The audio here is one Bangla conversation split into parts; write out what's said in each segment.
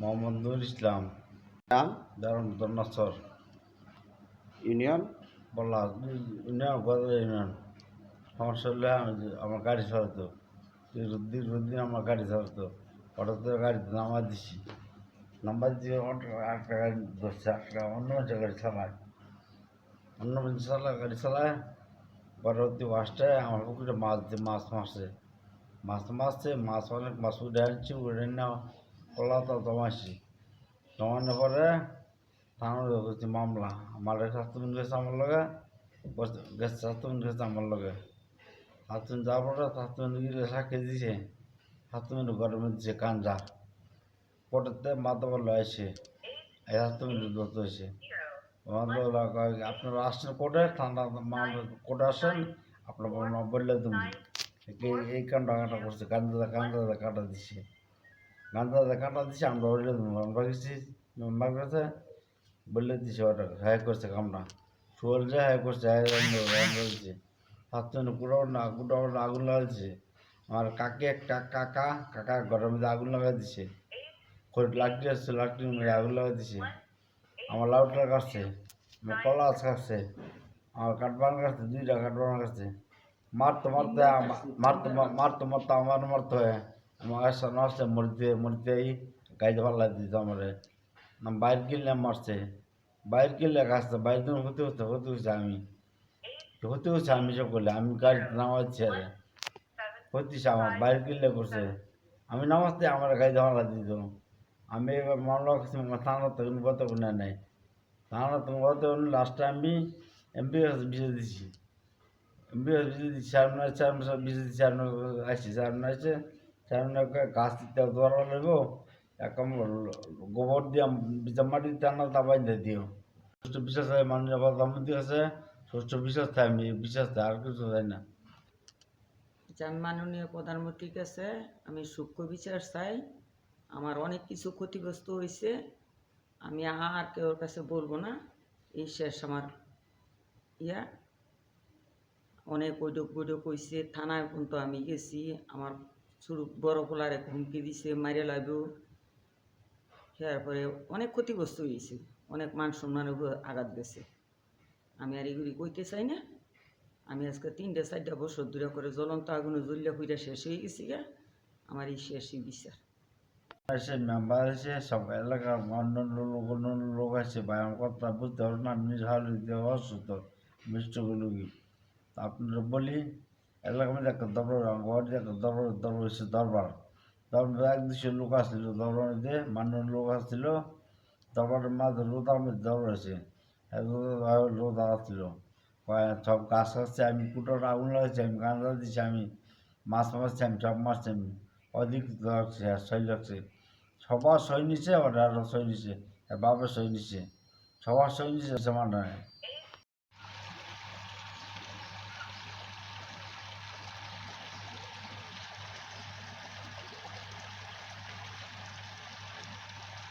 মোহাম্মদ নুর ইসলাম। নাম দন্নাসর ইউনিয়ন। বললা ইউনিয়ন গদর ইউনিয়ন। সমস্যা হলে আমি আমার গাড়ি চালাতো দীর্ঘ- দীর্ঘদিন আমার গাড়ি চালাতো হঠাৎ করে গাড়িতে নাম্বার দিছি। নাম্বার দিয়ে একটা গাড়ি ধরছে একটা অন্য মানুষের গাড়ি চালায়। অন্য মানুষ চালায় গাড়ি চালায়। পরবর্তী বাসটায় আমার পুকুরে মাছ দিয়ে মাছ মারছে। মাছ মারছে মাছ অনেক মাছ উঠে আনছি উঠে না কলা তো জমাইছি জমানোর পরে থানার করছি মামলা। আমার স্বাস্থ্যবিন গেছে আমার লগে গেছে গেছে আমার লগে। স্বাস্থ্যবিন যাওয়ার পরে স্বাস্থ্যবিন গিয়ে সাক্ষী দিছে। স্বাস্থ্যবিন গরমে দিছে কাঞ্জা কোর্টেতে মাথা বলে আসে। এই স্বাস্থ্যবিন দোষ হয়েছে। আপনারা আসছেন কোর্টে? ঠান্ডা কোর্টে আসেন? আপনার বললে তুমি। এই- কাণ্ডটা কাটা করছে। কান্দা কান্দা কাটা দিছে। গান্দা কাটা দিছে আমরা দেবো আমরা গেছি মেম্বার কাছে বললে দিছে ওটা হ্যাঁ করছে কামনা শুয়াল যে হ্যাঁ করছে হ্যাঁ দিচ্ছে সাতজন কুড়ো না কুড়ো আগুন লাগাইছে আমার কাকে একটা কাকা কাকা ঘরের মধ্যে আগুন লাগাই দিছে খড়ি লাকড়ি আসছে লাকড়ির মধ্যে আগুন লাগাই দিছে আমার লাউটার কাটছে আমার কলা গাছ কাটছে আমার কাঠবান কাটছে দুইটা কাঠবান কাটছে মারতে মারতে মারতে মারতে মারতে আমার মারতে হয় আমার নষ্ট মরতে মরতে এই গাইতে ভালো দিত আমার বাইর কিনলে মারছে বাইর কিনলে কাজতে বাইর দিন হতে হতে হতে হচ্ছে আমি হতে হচ্ছে আমি সব করলে আমি গাড়িতে নামাচ্ছি আরে হতিছে আমার বাইর কিনলে করছে আমি নামাজতে আমার গাইতে ভালো দিত আমি এবার মামলা করছি থানা তখন কত গুণা নেই থানা তখন কত লাস্টে আমি এমপি বিষয় দিছি এমপি বিষয় দিচ্ছি সামনে সব বিষয় দিচ্ছি সামনে আসছি সামনে আসছে সামনে গাছ ধরা লাগবো একদম গোবর দিয়ে বিচার মাটি টানা দাবাই দিও। সুস্থ বিশ্বাস হয় মাননীয় প্রধানমন্ত্রী আছে, সুস্থ বিশ্বাস থাকে আমি বিশ্বাস থাকে আর কিছু চাই না। আমি মাননীয় প্রধানমন্ত্রীর কাছে আমি সূক্ষ্ম বিচার চাই, আমার অনেক কিছু ক্ষতিগ্রস্ত হয়েছে আমি আর কেউর কাছে বলব না, এই শেষ আমার ইয়া। অনেক বৈঠক বৈঠক হয়েছে থানায় পর্যন্ত আমি গেছি, আমার শুরু, বড় পোলারে হুমকি দিছে মারিয়ে লাগবে তারপরে অনেক ক্ষতিগ্রস্ত হয়েছে অনেক মান সম্মানের আঘাত গেছে আমি আর এগুলি কইতে চাই না। আমি আজকে তিনটে চারটা বছর দূরে করে জ্বলন্ত আগুনে জ্বলিয়া ফুইটা শেষ হয়ে গেছি গা। আমার এই শেষই বিচার। এসে মেম্বার এসে সব এলাকার অন্যান্য লোক অন্যান্য লোক আছে ব্যায়াম কথা বুঝতে পারো না নিজ হালে অসুস্থ মিষ্টগুলো আপনারা বলি এলাকার মধ্যে দরবার ঘর একটা দরবার দরবার এসে দরবার। দরবার এক দেশের লোক আসছিল দরবারের মধ্যে মান্য লোক আসছিল, দরবারের মাঝে রোদার মধ্যে দরবার আছে রোদা আসছিল। সব গাছ আসছে, আমি কুটোর আগুন লাগাচ্ছি আমি গাঁজা দিচ্ছি আমি মাছ মারছি, আমি সব মারছি, আমি অধিক লাগছে আর সই লাগছে। সবার সই নিছে, আবার সই নিছে আর বাবার সই নিছে। সবার সই নিছে সমান নয়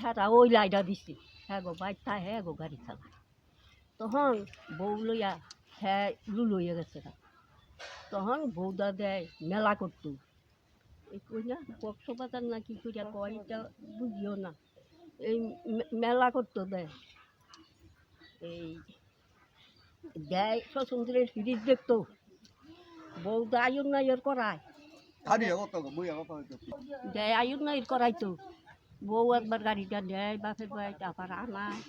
হ্যাঁ ওই লাইটা দিছি। হ্যাঁ গো বাইকটা হ্যাঁ গো, গাড়ি চালায়। তখন বউ লইয়া হ্যাঁ লু লইয়া গেছে। তখন বউদা দেয়, মেলা করতো। কই না কক্সবাজার না কি কইরা কয় বুঝিও না। এই মেলা করতো দেয়। এই দেয় সচন্দ্রের সিরিজ দেখতো। বউদা আয়ুর নাইয়ের করায়। দেয় আয়ুর নাইয়ের করাইতো। বউ একবার গাড়িটা দেয় বাপের বাড়িতে আবার আনায়।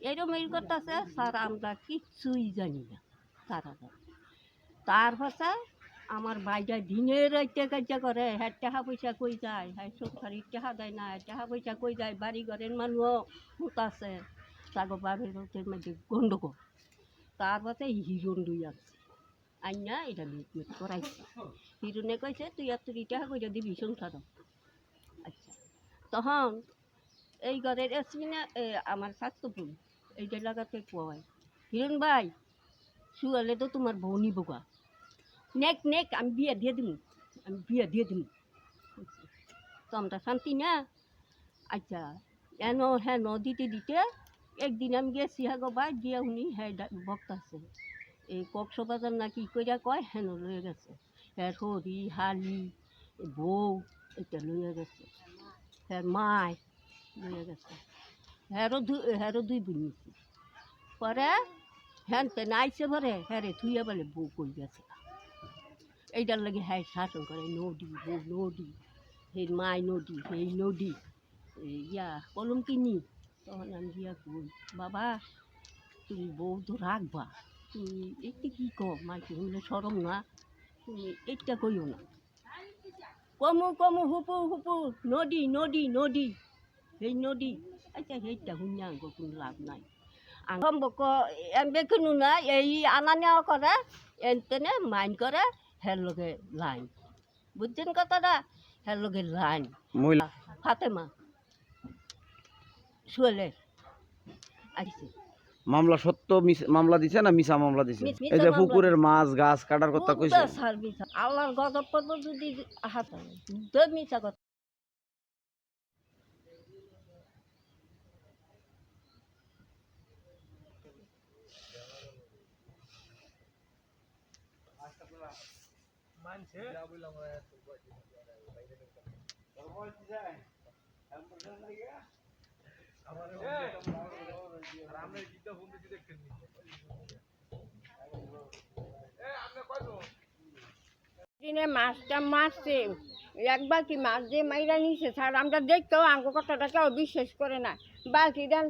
এরকম এই করতেছে স্যার আমরা কিচ্ছুই জানি না তারা তার ভাষা আমার বাইটা দিনের রাইতে কাজটা করে হ্যাঁ টাকা পয়সা কই যায়? হ্যাঁ সরকারি টাকা দেয় না টাকা পয়সা কই যায়? বাড়ি ঘরের মানুষও হুতাছে। তাগো রোটের মধ্যে গন্ডগোল। তার ভাষায় হিরণ দুই আছে। আইনা এটা মিটমিট করাইছে হিরুনে কইছে তুই এত টাকা কইরা দিবি সংসার আচ্ছা। তখন এই ঘরের এসবি না এ, আমার স্বাস্থ্যপুর এইটা লাগাতে কয় হিরণ ভাই শুয়ালে তো তোমার বউ নিব গা নেক নেক আমি বিয়ে দিয়ে দিমু। আমি বিয়ে দিয়ে দিমু। তো আমরা শান্তি না? আচ্ছা এন হ্যাঁ ন দিতে দিতে একদিন আমি গেছি হ্যাঁ গো ভাই গিয়ে উনি হ্যাঁ বক্তা আছে। এই কক্সবাজার না কি কইরা কয়? হেন লয়ে গেছে। হ্যাঁ হরি হালি বউ, এটা লইয়া গেছে। হ্যাঁ মায় লইয়া গেছে। হ্যারও দুই হ্যারও দুই বোন পরে হ্যান তেন আইসে পরে হ্যাঁ রে থুইয়া বলে বউ কই গেছে? এইটার লাগে হ্যাঁ শাসন করে, নদী, বউ নদী সেই মাই নদী সেই নদী ইয়া, কলম কিনি। তখন আমি গিয়া কই, বাবা, তুমি বউ তো রাখবা। এটা কি কো মাইকে হইলে সরম না? এটা কইও না। কমু কমু হুপু হুপু নদী নদী নদী সেই নদী। আচ্ছা সেইটা শুনিয়া আঙ্গ কোনো লাভ নাই। সম্পর্ক এমবে কোনো না এই আনা নেওয়া করে এনতেনে মাইন করে হের লগে লাইন। বুঝছেন কথাটা? হের লগে লাইন। ফাতেমা শুয়েলে আসছে মামলা সত্য মামলা দিছে না মিছা মামলা দিছে? মিছ- মিছা এই যে পুকুরের মাছ গাছ কাটার কথা কইছে? আল্লাহর গজব পর্ব যদি হাত বুদ্ধ মিশা কথা। দিনে মাছটা মারছে। একবার কি মাছ দিয়ে মাইরা নিছে? স্যার, আমরা দেখতো আঙ্গ কথাটা কেউ বিশ্বাস করে না। বাকি দেন।